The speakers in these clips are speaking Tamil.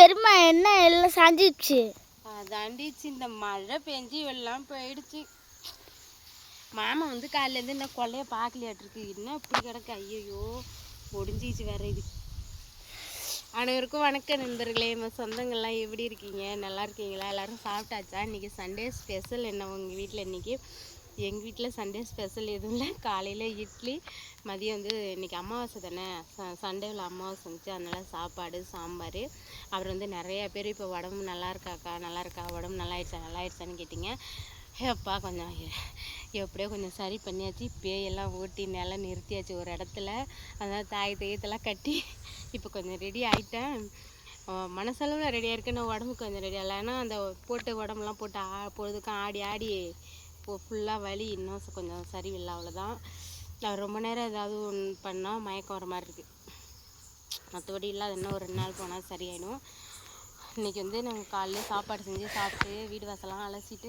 பெருமை என்ன எல்லாம் சாஞ்சிடுச்சு? அதாண்டிச்சு இந்த மழை பெஞ்சு எல்லாம் போயிடுச்சு. மாமா வந்து காலையிலேருந்து இந்த கொள்ளைய பார்க்கலையாட்டிருக்கு. என்ன இப்படி கிடக்கு? ஐயோ ஒடிஞ்சிச்சு வேற இது. அனைவருக்கும் வணக்கம் நண்பர்களே. நம்ம சொந்தங்கள்லாம் எப்படி இருக்கீங்க? நல்லா இருக்கீங்களா? எல்லாரும் சாப்பிட்டாச்சா? இன்னைக்கு சண்டே ஸ்பெஷல் என்ன உங்கள் வீட்டில் இன்னைக்கு? எங்கள் வீட்டில் சண்டே ஸ்பெஷல் எதுவும் இல்லை. காலையில் இட்லி மதியம் வந்து இன்னைக்கு அமாவாசை தானே. ச சண்டேவில் அமாவாசை வந்துச்சு. அதனால் சாப்பாடு சாம்பார். அப்புறம் வந்து நிறைய பேர் இப்போ உடம்பு நல்லா இருக்காக்கா? நல்லா இருக்கா? உடம்பு நல்லா ஆயிடுச்சா? நல்லா ஆயிடுச்சான்னு கேட்டிங்க. ஏப்பா கொஞ்சம் எப்படியோ கொஞ்சம் சரி பண்ணியாச்சு. பேயெல்லாம் ஓட்டி நல்லா நிறுத்தியாச்சு ஒரு இடத்துல. அதனால் தாய் தெய்யத்தெல்லாம் கட்டி இப்போ கொஞ்சம் ரெடி ஆகிட்டேன் மனசளவில் ரெடியாக இருக்கு நான் உடம்புக்கு கொஞ்சம் ரெடி ஆகலை ஏன்னா அந்த போட்டு உடம்புலாம் போட்டு ஆ பொழுதுக்கும் ஆடி ஆடி ஃபுல்லாக வலி இன்னும் கொஞ்சம் சரியில்லை அவ்வளோதான் நான் ரொம்ப நேரம் ஏதாவது ஒன்று பண்ணால் மயக்கம் வர மாதிரி இருக்குது மற்றபடி இல்லாத இன்னும் ஒரு ரெண்டு நாள் போனால் சரியாயிடும். இன்றைக்கி வந்து நாங்கள் காலையில சாப்பாடு செஞ்சு சாப்பிட்டு வீடு வாசலாம் அலசிட்டு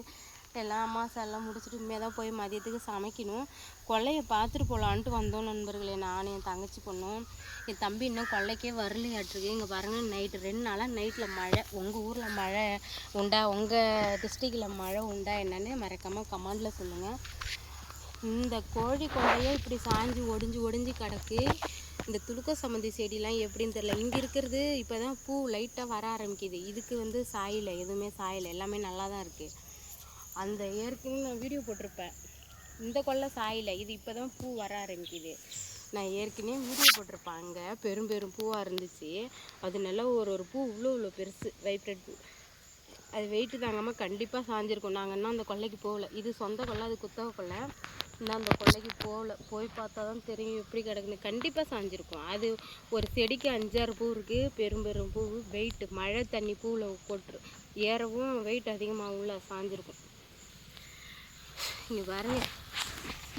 எல்லாம் அம்மா எல்லாம் முடிச்சுட்டு உண்மையாக தான் போய் மதியத்துக்கு சமைக்கணும். கொள்ளையை பார்த்துட்டு போகலான்ட்டு வந்தோம் நண்பர்களே. நான் என் தங்கச்சி பொண்ணும் என் தம்பி இன்னும் கொள்ளைக்கே வரலையாட்டிருக்கு இங்கே பாருங்கள் நைட்டு ரெண்டு நாளாக நைட்டில் மழை. உங்கள் ஊரில் மழை உண்டா? உங்கள் டிஸ்ட்ரிக்டில் மழை உண்டா என்னன்னு மறக்காமல் கமெண்டில் சொல்லுங்கள் இந்த கோழி கொண்டையே இப்படி சாஞ்சு ஒடிஞ்சு ஒடிஞ்சு கிடக்கு. இந்த துளுக்க சம்மந்தி செடிலாம் எப்படின்னு தெரியல. இங்கே இருக்கிறது இப்போ தான் பூ லைட்டாக வர ஆரம்பிக்குது. இதுக்கு வந்து சாயலை எதுவுமே சாயலை. எல்லாமே நல்லா தான் இருக்குது அந்த ஏற்கனவே நான் வீடியோ போட்டிருப்பேன். இந்த கொல்லை சாயலை இது இப்போ தான் பூ வர ஆரம்பிக்குது. நான் ஏற்கனவே வீடியோ போட்டிருப்பேன். அங்கே பெரும் பெரும் பூவாக இருந்துச்சு. அது நல்லா ஒரு ஒரு பூ இவ்வளோ இவ்வளோ பெருசு வைப்ரேட் பூ. அது வெயிட்டு தாங்காமல் கண்டிப்பாக சாஞ்சிருக்கும். நாங்கள் இன்னும் அந்த கொல்லைக்கு போகல. இது சொந்த கொல்லை அது குத்தக கொள்ளை. இன்னும் அந்த கொல்லைக்கு போகல. போய் பார்த்தா தான் தெரியும் எப்படி கிடக்குன்னு. கண்டிப்பாக சாஞ்சிருக்கும். அது ஒரு செடிக்கு அஞ்சாறு பூ இருக்குது பெரும் பெரும் பூ வெயிட்டு மழை தண்ணி பூவில் போட்டுரு ஏறவும் வெயிட் அதிகமாக உள்ள சாஞ்சிருக்கும். இங்கே பாருங்க.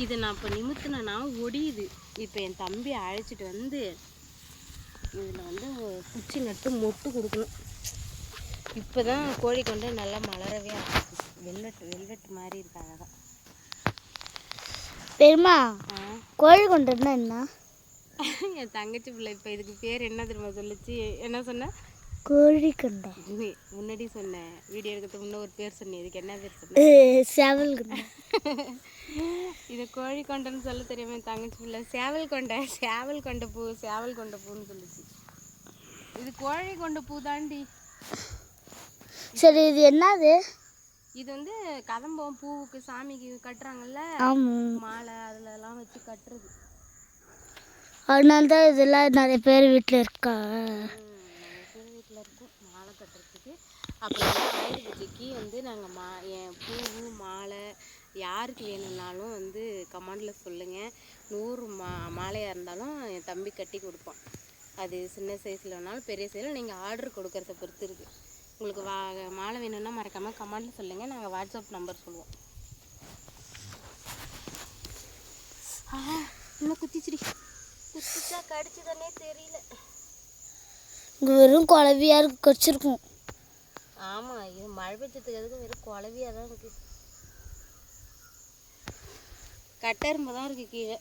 இதை நான் இப்போ நிமித்தினா ஒடியுது. இப்போ என் தம்பி அழைச்சிட்டு வந்து இதில் வந்து குச்சி நட்டு மொட்டு கொடுக்கணும். இப்போ தான் கோழி கொண்டு நல்லா மலரவே ஆரம்பிச்சு வெல்வெட் வெல்வெட் மாதிரி இருக்கு அழகா. பெருமா. கோழி கொண்டுனா என்ன? என் தங்கச்சி பிள்ளை இப்போ இதுக்கு பேர் என்ன தெரியுமா சொல்லுச்சு? என்ன சொன்ன? கோழி கொண்டை. முன்னாடி சொன்னேன். வீடியோ எடுக்கிறதுக்கு முன்னே ஒரு பேர் சொன்னேன். இதுக்கு என்ன பேர் சொன்னேன்? சேவல் கொண்டை. இது கோழி கொண்டைன்னு சொல்ல தெரியுமா தங்கச்சி பிள்ளை சேவல் கொண்டை சேவல் கொண்ட பூ சேவல் கொண்ட பூன்னு சொல்லுச்சு. இது கோழி கொண்ட பூ தாண்டி. சரி இது என்னது? இது வந்து கதம்பம் பூவுக்கு சாமிக்கு கட்டுறாங்கல்ல? மாலை அதுலலாம் வச்சு கட்டுறது. அதனால தான் இதெல்லாம் நிறைய பேர் வீட்டில் இருக்கா? வீட்டில் இருக்கும். மாலை கட்டுறதுக்கு. அப்புறம் பூஜைக்கு வந்து நாங்கள் மா என் மாலை யாருக்கு வேணும்னாலும் வந்து கமெண்டில் சொல்லுங்கள் நூறு மா மாலையாக இருந்தாலும் என் தம்பி கட்டி கொடுப்பான். அது சின்ன சைஸில் வேணாலும் பெரிய சைஸில் நீங்கள் ஆர்டர் கொடுக்கறத பொறுத்து இருக்குது உங்களுக்கு வா மாலை வேணும்னா மறக்காமல் கமெண்டில் சொல்லுங்கள் நாங்கள் வாட்ஸ்அப் நம்பர் சொல்லுவோம். ஆ இன்னும் குத்திச்சிடி. குத்திச்சா கடிச்சுதானே தெரியல. இங்கே வெறும் குழவியா இருக்கு வச்சிருக்கும் ஆமாம் இது மழை பெஞ்சதுக்கு எதுக்கு வெறும் குழவியாக தான் இருக்கு. கட்டெரும்பு தான் இருக்கு கீழே.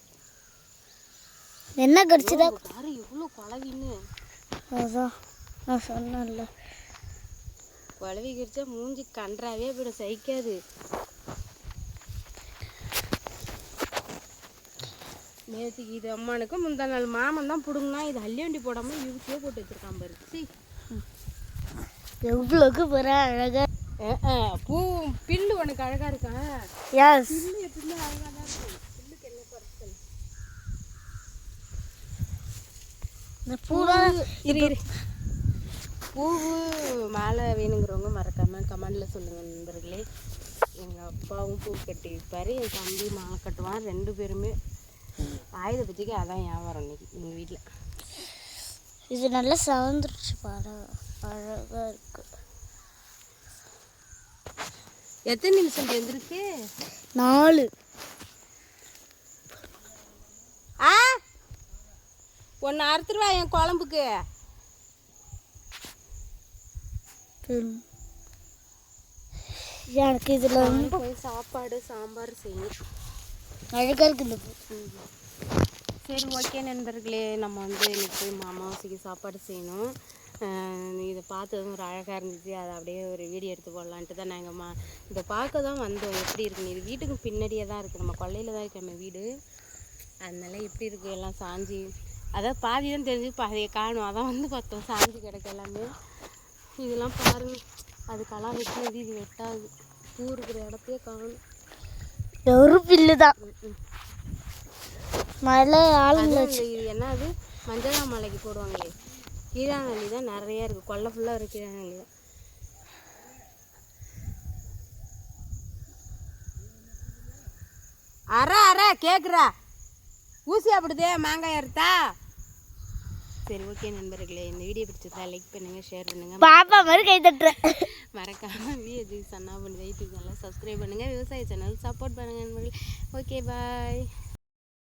என்ன கடிச்சுதா? பாரு எவ்வளோ குழவின்னு அதான் நான் சொன்னேன்ல. குழவி கடிச்சா மூஞ்சி கன்றாவே போயிடும் சகிக்காது. நேற்றுக்கு இது அம்மானுக்கும் முந்தா நாள். மாமன் தான் பிடுங்கினா இது அள்ளியண்டி போடாமல் இழுச்சியே போட்டு வச்சிருக்கான் பாரு. சீ. எவ்வளோக்கு பெற அழகா? அஹ், அஹ், பூ உனக்கு அழகா இருக்கா? எஸ் இந்த பூரா இரு இரு. பூவு மாலை வேணுங்கிறவங்க மறக்காம கமெண்ட்ல சொல்லுங்க நண்பர்களே. எங்கள் அப்பாவும் பூ கட்டி வைப்பார் என் தம்பி மாலை கட்டுவான். ரெண்டு பேருமே ஆயுத பூஜைக்கு அதான் வியாபாரம் இன்னைக்கு எங்கள் வீட்டில் இது நல்லா சவந்துருச்சு பாரு அழகா இருக்கு. எத்தனை நிமிஷம் வந்துருக்கு நாலு. ஆ? ஒன்று அறுத்துருவா என் குழம்புக்கு. எனக்கு இதில் ரொம்ப போய் சாப்பாடு சாம்பார் செய்யணும் அழகா இருக்கு இந்த பூ. சரி ஓகே நண்பர்களே. நம்ம வந்து இன்னைக்கு போய் மாமாவாசைக்கு சாப்பாடு செய்யணும். இதை பார்த்ததும் ஒரு அழகாக இருந்துச்சு. அதை அப்படியே ஒரு வீடியோ எடுத்து போடலான்ட்டு தான் நாங்கள் மா இதை பார்க்க தான் வந்தோம். எப்படி இருக்குன்னு இது வீட்டுக்கு பின்னாடியே தான் இருக்குது நம்ம கொல்லையில் தான் இருக்குது நம்ம வீடு. அதனால எப்படி இருக்குது எல்லாம் சாஞ்சி. அதான் பாதி தான் தெரிஞ்சு பாதியை காணும். அதான் வந்து பார்த்தோம். சாஞ்சி கிடக்கு எல்லாமே. இதெல்லாம் பாருங்க. அதுக்கெல்லாம் வெட்டினது இது வெட்டாது. பூ இருக்கிற இடத்தையே காணும். ஒரு பில்லு தான். மழை ஆளுங்க இது என்ன அது மஞ்சளா மலைக்கு போடுவாங்களே. கீழாநெல்லி தான் நிறைய இருக்குது கொல்லை ஃபுல்லாக இருக்குது கீழாநெல்லி தான். அற அற கேக்குறா. ஊசி அப்படிதே மாங்காய் அறுத்தா? சரி ஓகே நண்பர்களே. இந்த வீடியோ பிடிச்சிருந்தா லைக் பண்ணுங்க ஷேர் பண்ணுங்க. பாப்பா மாதிரி கை தட்டுறேன் மறக்காம விஜய் சன்னா பண்ணி யூடியூப் சேனலை சப்ஸ்கிரைப் பண்ணுங்க. விவசாய சேனல் சப்போர்ட் பண்ணுங்க நண்பர்களே. Okay bye